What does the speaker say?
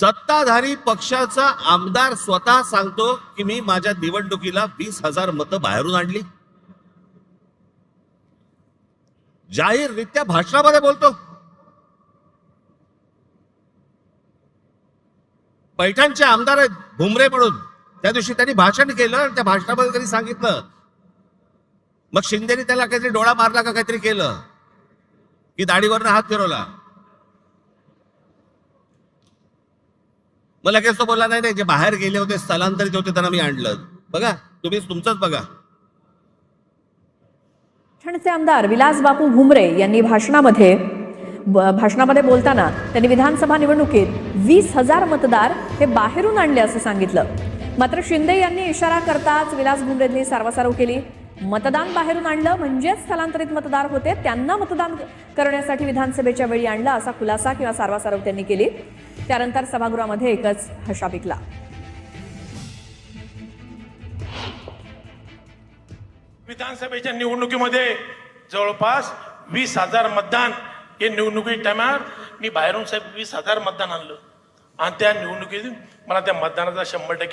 सत्ताधारी पक्षाचा आमदार स्वतः सांगतो की मी माझ्या निवडणुकीला वीस हजार मतं बाहेरून आणली. जाहीररित्या भाषणामध्ये बोलतो. पैठणचे आमदार आहेत भुमरे म्हणून. त्या दिवशी त्यांनी भाषण केलं आणि त्या भाषणामध्ये त्यांनी सांगितलं. मग शिंदेने त्याला काहीतरी डोळा मारला का काहीतरी केलं. की दाढीवरनं हात फिरवला. मग लगेच तो बोलला नाही नाही जे बाहेर गेले होते स्थलांतरित होते त्यांना मी आणलं. बघा तुम्ही तुमचंच बघा. पैठणचे आमदार विलास बापू भुमरे यांनी भाषणामध्ये भाषणामध्ये बोलताना त्यांनी विधानसभा निवडणुकीत वीस हजार मतदार हे बाहेरून आणले असं सांगितलं. मात्र शिंदे यांनी इशारा करताच विलास भुमरेंनी सारवासारव केली. मतदान बाहेरून आणलं म्हणजेच स्थलांतरित मतदार होते त्यांना मतदान करण्यासाठी विधानसभेच्या वेळी आणलं असा खुलासा किंवा सारवासारव त्यांनी केली. त्यानंतर सभागृहामध्ये एकच हशा पिकला. विधानसभेच्या निवडणुकीमध्ये जवळपास वीस हजार मतदान हे निवडणुकी टायमार मी बाहेरून साहेब वीस हजार मतदान आणलं. आणि त्या निवडणुकीत मला त्या मतदानाचा शंभर टक्के